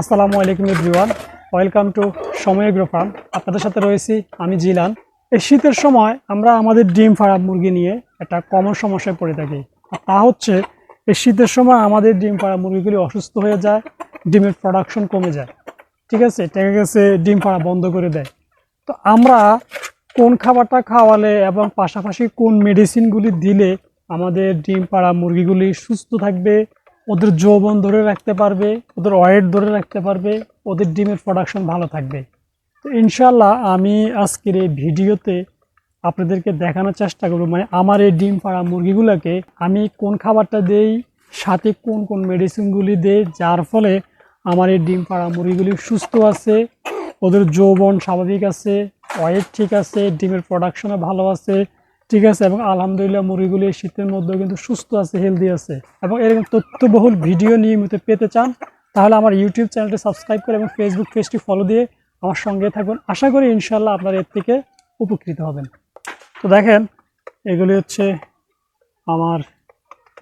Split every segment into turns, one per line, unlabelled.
আসসালামু আলাইকুম everyone. Welcome to Somoy agro farm. আপনাদের সাথে রয়েছি আমি জিলান। এই শীতের সময় আমরা আমাদের ডিম ফার্ম মুরগি নিয়ে একটা কমন সমস্যায় পড়ে থাকি। আর তা হচ্ছে, এই শীতের সময় আমাদের ডিম ফার্ম মুরগিগুলি অসুস্থ হয়ে যায়, ডিমের প্রোডাকশন কমে যায়। ঠিক আছে? টেকে গেছে ডিম ফাড়া বন্ধ করে দেয়। তো আমরা কোন খাবারটা খাওয়ালে এবং পাশাপাশি কোন মেডিসিনগুলি দিলে আমাদের ডিম পাড়া মুরগিগুলি সুস্থ থাকবে ওদের যৌবন ধরে রাখতে পারবে, ওদের ওয়েট ধরে রাখতে পারবে, ওদের ডিমের প্রোডাকশন ভালো থাকবে। তো ইনশাল্লাহ আমি আজকের এই ভিডিওতে আপনাদেরকে দেখানোর চেষ্টা করব মানে আমার এই ডিম পাড়া মুরগিগুলোকে আমি কোন খাবারটা দেই, সাথে কোন কোন মেডিসিনগুলি দেই, যার ফলে আমার এই ডিম পাড়া মুরগিগুলি সুস্থ আছে, ওদের যৌবন স্বাভাবিক আছে, ওয়েট ঠিক আছে, ডিমের প্রোডাকশনও ভালো আছে ঠিক আছে, এবং আলহামদুলিল্লাহ মুরগিগুলি এই শীতের মধ্যেও কিন্তু সুস্থ আছে হেলদি আছে। এবং এরকম তথ্যবহুল ভিডিও নিয়মিত পেতে চান, তাহলে আমার ইউটিউব চ্যানেলটি সাবস্ক্রাইব করে এবং ফেসবুক পেজটি ফলো দিয়ে আমার সঙ্গে থাকুন। আশা করি ইনশাল্লাহ আপনারা এর থেকে উপকৃত হবেন। তো দেখেন, এগুলি হচ্ছে আমার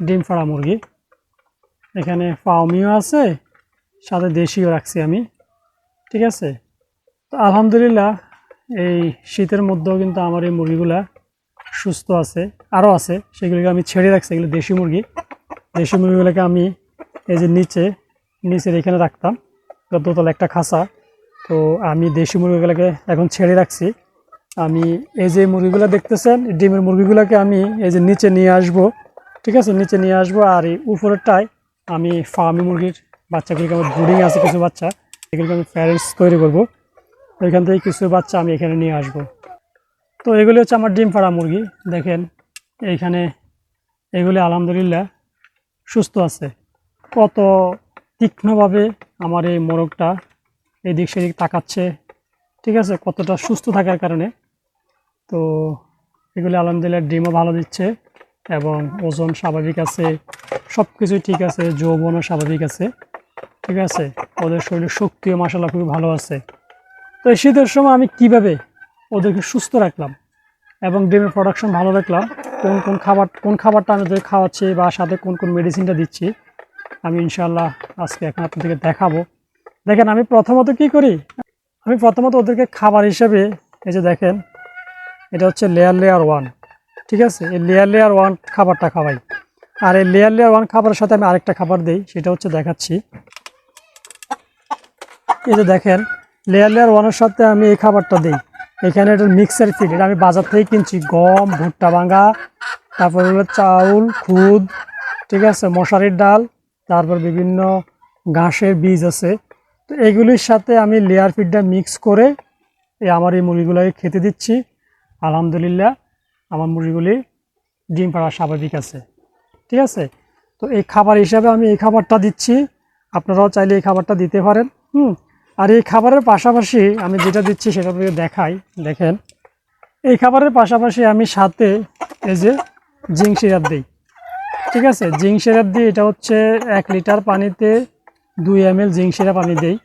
ডিম ফাড়া মুরগি। এখানে ফাউমিও আছে, সাথে দেশিও রাখছি আমি, ঠিক আছে? তো আলহামদুলিল্লাহ, এই শীতের মধ্যেও কিন্তু আমার এই মুরগিগুলা সুস্থ আছে আরও আছে, সেগুলিকে আমি ছেড়ে রাখছি, এগুলো দেশি মুরগি। দেশি মুরগিগুলোকে আমি এই যে নিচে, নিচের এখানে রাখতাম দোতলা একটা খাঁচা। তো আমি দেশি মুরগিগুলোকে এখন ছেড়ে রাখছি। আমি এই যে মুরগিগুলো দেখতেছেন, ডিমের মুরগিগুলোকে আমি এই যে নিচে নিয়ে আসব, ঠিক আছে? নিচে নিয়ে আসব আর এই উপরেরটায় আমি ফার্মি মুরগির বাচ্চাগুলিকে, আমার ব্রুডিং আছে কিছু বাচ্চা, এগুলিকে আমি প্যারেন্টস তৈরি করব। ওইখান থেকে কিছু বাচ্চা আমি এখানে নিয়ে আসব। তো এগুলি হচ্ছে আমার ডিম ফাড়া মুরগি, দেখেন। এইখানে এগুলি আলহামদুলিল্লাহ সুস্থ আছে। কত তীক্ষ্ণভাবে আমার এই মোরগটা এদিক সেদিক তাকাচ্ছে, ঠিক আছে? কতটা সুস্থ থাকার কারণে। তো এগুলি আলহামদুলিল্লাহ ডিমও ভালো দিচ্ছে এবং ওজন স্বাভাবিক আছে সব কিছুই ঠিক আছে, যৌবনও স্বাভাবিক আছে, ঠিক আছে? ওদের শরীরের শক্তিও মাসাল্লাহ খুবই ভালো আছে। তো এই শীতের সময় আমি কীভাবে ওদেরকে সুস্থ রাখলাম? এবং ডিমের প্রোডাকশন ভালো রাখলাম কোন কোন খাবার, কোন খাবারটা আমি ওদের খাওয়াচ্ছি বা সাথে কোন কোন মেডিসিনটা দিচ্ছি, আমি ইনশাল্লাহ আজকে এখন আপনাদেরকে দেখাবো। দেখেন, আমি প্রথমত কি করি? আমি প্রথমত ওদেরকে খাবার হিসেবে, এই যে দেখেন, এটা হচ্ছে লেয়ার লেয়ার ওয়ান ঠিক আছে? এই লেয়ার লেয়ার ওয়ান খাবারটা খাওয়াই। আর এই লেয়ার লেয়ার ওয়ান খাবারের সাথে আমি আরেকটা খাবার দিই, সেটা হচ্ছে দেখাচ্ছি। এই যে দেখেন লেয়ার লেয়ার ওয়ানের সাথে আমি এই খাবারটা দিই। এখানে এটা মিক্সার ফিড এটা আমি বাজার থেকে কিনছি। গম, ভুট্টা ভাঙা, তারপর হলো চাউল, খুদ, ঠিক আছে, মশারির ডাল, তারপর বিভিন্ন ঘাসের বীজ আছে। তো এগুলির সাথে আমি লেয়ার ফিডটা মিক্স করে এই আমার এই মুরগিগুলোকে খেতে দিচ্ছি। আলহামদুলিল্লাহ, আমার মুরগিগুলি ডিম পাড়া স্বাভাবিক আছে। ঠিক আছে? তো এই খাবার হিসাবে আমি এই খাবারটা দিচ্ছি। আপনারাও চাইলে এই খাবারটা দিতে পারেন। হুম? আর এই খাবারের পাশাপাশি আমি যেটা দিচ্ছি সেটা আপনাকে দেখাই, দেখেন। এই খাবারের পাশাপাশি আমি সাথে এই যে জিঙ্ক সিরাপ দিই, ঠিক আছে? জিঙ্ক সিরাপ দিই এটা হচ্ছে এক লিটার পানিতে দুই এম এল জিঙ্ক সিরাপ আমি দিই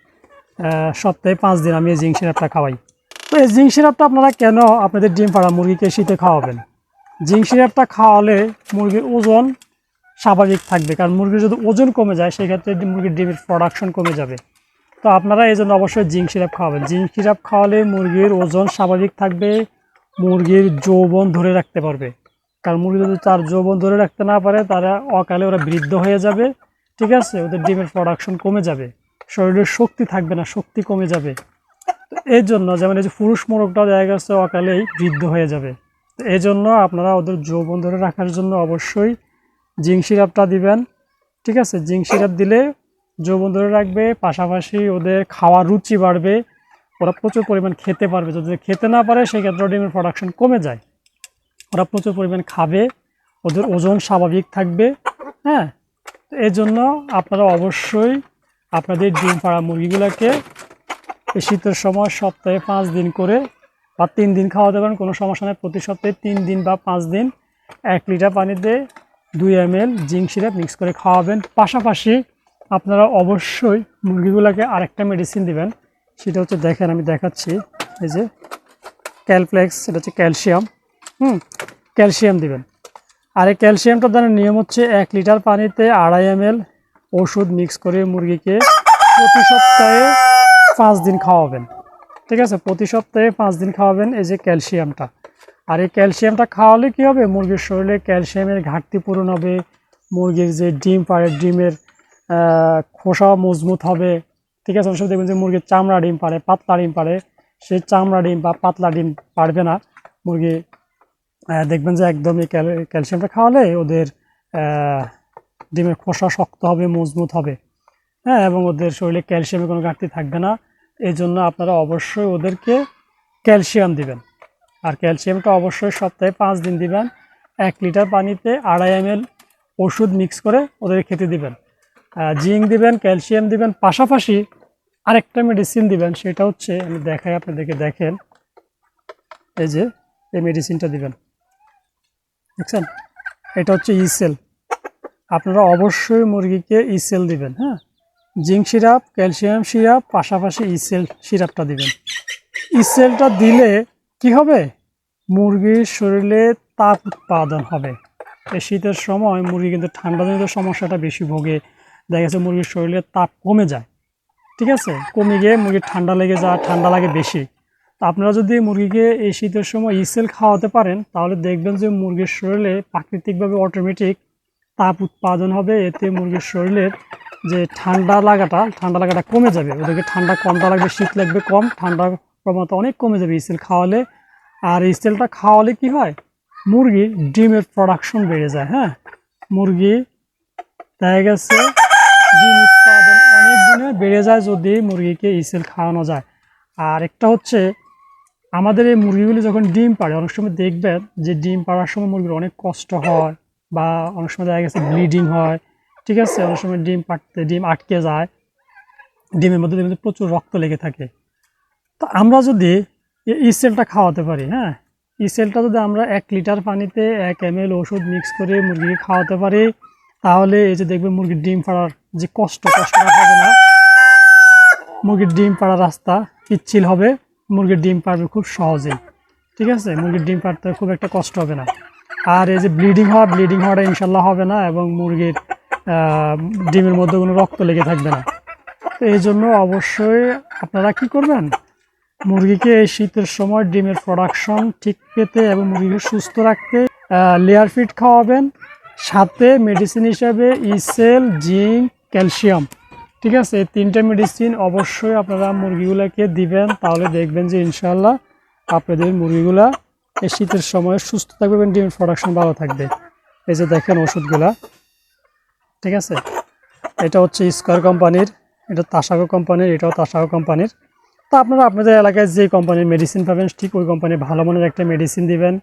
সপ্তাহে পাঁচ দিন আমি এই জিঙ্ক সিরাপটা খাওয়াই। তো এই জিঙ্ক সিরাপটা আপনারা কেন আপনাদের ডিম পাড়া মুরগিকে শীতে খাওয়াবেন? জিঙ্ক সিরাপটা খাওয়ালে মুরগির ওজন স্বাভাবিক থাকবে, কারণ মুরগির যদি ওজন কমে যায়, সেক্ষেত্রে মুরগির ডিমের প্রোডাকশন কমে যাবে। তো আপনারা এই জন্য অবশ্যই জিঙ্ক সিরাপ খাওয়াবেন। জিঙ্ক সিরাপ খাওয়ালে মুরগির ওজন স্বাভাবিক থাকবে, মুরগির যৌবন ধরে রাখতে পারবে। কারণ মুরগি যদি তার যৌবন ধরে রাখতে না পারে, তারা অকালে ওরা বৃদ্ধ হয়ে যাবে, ঠিক আছে? ওদের ডিমের প্রোডাকশন কমে যাবে। শরীরের শক্তি থাকবে না, শক্তি কমে যাবে। তো এই জন্য যেমন এই যে পুরুষ মোরগটাও দেখা গেছে অকালেই বৃদ্ধ হয়ে যাবে। তো এই জন্য আপনারা ওদের যৌবন ধরে রাখার জন্য অবশ্যই জিঙ্ক সিরাপটা দিবেন, ঠিক আছে? জিঙ্ক সিরাপ দিলে যৌবন ধরে রাখবে, পাশাপাশি ওদের খাওয়ার রুচি বাড়বে, ওরা প্রচুর পরিমাণ খেতে পারবে। যদি খেতে না পারে, সেক্ষেত্রে ডিমের প্রোডাকশন কমে যায়। ওরা প্রচুর পরিমাণ খাবে, ওদের ওজন স্বাভাবিক থাকবে হ্যাঁ? এই জন্য আপনারা অবশ্যই আপনাদের ডিম পাড়া মুরগিগুলোকে এই শীতের সময় সপ্তাহে পাঁচ দিন করে বা তিন দিন খাওয়া দেবেন কোনো সমস্যা নেই। প্রতি সপ্তাহে তিন দিন বা পাঁচ দিন এক লিটার পানিতে দুই M L zinc syrup mix করে খাওয়াবেন। পাশাপাশি আপনারা অবশ্যই মুরগিগুলোকে আরেকটা মেডিসিন দিবেন। সেটা হচ্ছে দেখেন, আমি দেখাচ্ছি। এই যে ক্যালপ্লেক্স সেটা হচ্ছে ক্যালসিয়াম হুম ক্যালসিয়াম দিবেন। আর এই ক্যালসিয়ামটা দেওয়ার নিয়ম হচ্ছে এক লিটার পানিতে আড়াই এম ওষুধ মিক্স করে মুরগিকে প্রতি সপ্তাহে পাঁচ দিন খাওয়াবেন। ঠিক আছে? প্রতি সপ্তাহে পাঁচ দিন খাওয়াবেন এই যে ক্যালসিয়ামটা আর এই ক্যালসিয়ামটা খাওয়ালে কী হবে? মুরগির শরীরে ক্যালসিয়ামের ঘাটতি পূরণ হবে। মুরগির যে ডিম পারে ডিমের খোসা মজবুত হবে। ঠিক আছে সময় দেখবেন যে মুরগির চামড়া ডিম পারে পাতলা ডিম পারে সেই চামড়া ডিম বা পাতলা ডিম পারবে না। মুরগি দেখবেন যে একদমই ক্যাল- ক্যালসিয়ামটা খাওয়ালে ওদের ডিমের খোসা শক্ত হবে, মজবুত হবে। হ্যাঁ এবং ওদের শরীরে ক্যালসিয়ামের কোনো ঘাটতি থাকবে না। এই জন্য আপনারা অবশ্যই ওদেরকে ক্যালসিয়াম দিবেন। আর ক্যালসিয়ামটা অবশ্যই সপ্তাহে পাঁচ দিন দিবেন। এক লিটার পানিতে আড়াই এম ওষুধ মিক্স করে ওদের খেতে দিবেন। জিঙ্ক দিবেন, ক্যালসিয়াম দিবেন, পাশাপাশি আরেকটা মেডিসিন দিবেন, সেটা হচ্ছে আমি দেখাই আপনাদেরকে, দেখেন। এই যে, এই মেডিসিনটা দিবেন। দেখছেন? এটা হচ্ছে ইসেল আপনারা অবশ্যই মুরগিকে ইসেল দিবেন হ্যাঁ? জিঙ্ক সিরাপ, ক্যালসিয়াম সিরাপ, পাশাপাশি ইসেল সিরাপটা দিবেন। ইসেলটা দিলে কি হবে? মুরগির শরীরে তাপ উৎপাদন হবে। এই শীতের সময় মুরগি কিন্তু ঠান্ডাজনিত সমস্যাটা বেশি ভোগে দেখা গেছে মুরগির শরীরে তাপ কমে যায়, ঠিক আছে? কমে গিয়ে মুরগির ঠান্ডা লেগে যায়, ঠান্ডা লাগে বেশি। তো আপনারা যদি মুরগিকে এই শীতের সময় ইসেল খাওয়াতে পারেন, তাহলে দেখবেন যে মুরগির শরীরে প্রাকৃতিকভাবে অটোমেটিক তাপ উৎপাদন হবে, এতে মুরগির শরীরের যে ঠান্ডা লাগাটা ঠান্ডা লাগাটা কমে যাবে। ওদেরকে ঠান্ডা কমটা লাগবে শীত লাগবে কম, ঠান্ডার প্রবণতা অনেক কমে যাবে ইসেল খাওয়ালে। আর ইসেলটা খাওয়ালে কি হয়? মুরগির ডিমের প্রোডাকশন বেড়ে যায় হ্যাঁ? মুরগি দেখা গেছে ডিম উৎপাদন অনেক গুণে বেড়ে যায় যদি মুরগিকে ইসেল খাওয়ানো যায়। আর একটা হচ্ছে, আমাদের এই মুরগিগুলি যখন ডিম পাড়ে, অনেক সময় দেখবেন যে ডিম পাড়ার সময় মুরগির অনেক কষ্ট হয় বা অনেক সময় দেখা গেছে ব্লিডিং হয়, ঠিক আছে? অনেক সময় ডিম পাড়তে, ডিম আটকে যায়, ডিমের মধ্যে দেখবেন যে প্রচুর রক্ত লেগে থাকে। তো আমরা যদি এই ইসেলটা খাওয়াতে পারি হ্যাঁ? ইসেলটা যদি আমরা এক লিটার পানিতে এক এম এল ওষুধ মিক্স করে মুরগিকে খাওয়াতে পারি, তাহলে এই যে দেখবে মুরগির ডিম পাড়ার যে কষ্ট কষ্ট হবে না। মুরগির ডিম পাড়ার রাস্তা পিচ্ছিল হবে। মুরগির ডিম পাড়বে খুব সহজেই। ঠিক আছে? মুরগির ডিম পাড়তে খুব একটা কষ্ট হবে না। আর এই যে ব্লিডিং হওয়া ব্লিডিং হওয়াটা ইনশাল্লাহ হবে না এবং মুরগির ডিমের মধ্যে কোনো রক্ত লেগে থাকবে না। তো এই জন্য অবশ্যই আপনারা কি করবেন? মুরগিকে এই শীতের সময় ডিমের প্রোডাকশন ঠিক পেতে এবং মুরগিকে সুস্থ রাখতে লেয়ার ফিট খাওয়াবেন। সাথে মেডিসিন হিসাবে ইসেল জিঙ্ক ক্যালসিয়াম। ঠিক আছে? এই তিনটে মেডিসিন অবশ্যই আপনারা মুরগিগুলোকে দিবেন, তাহলে দেখবেন যে ইনশাল্লাহ আপনাদের মুরগিগুলা এই শীতের সময় সুস্থ থাকবে এবং ডিমের প্রোডাকশন ভালো থাকবে। এই যে দেখেন ওষুধগুলা। ঠিক আছে? এটা হচ্ছে স্কোয়ার কোম্পানির, এটা তাসাগো কোম্পানির, এটাও তাসাগো কোম্পানির। তা আপনারা আপনাদের এলাকায় যে কোম্পানির মেডিসিন পাবেন, ঠিক ওই কোম্পানির ভালো মানের একটা মেডিসিন দিবেন।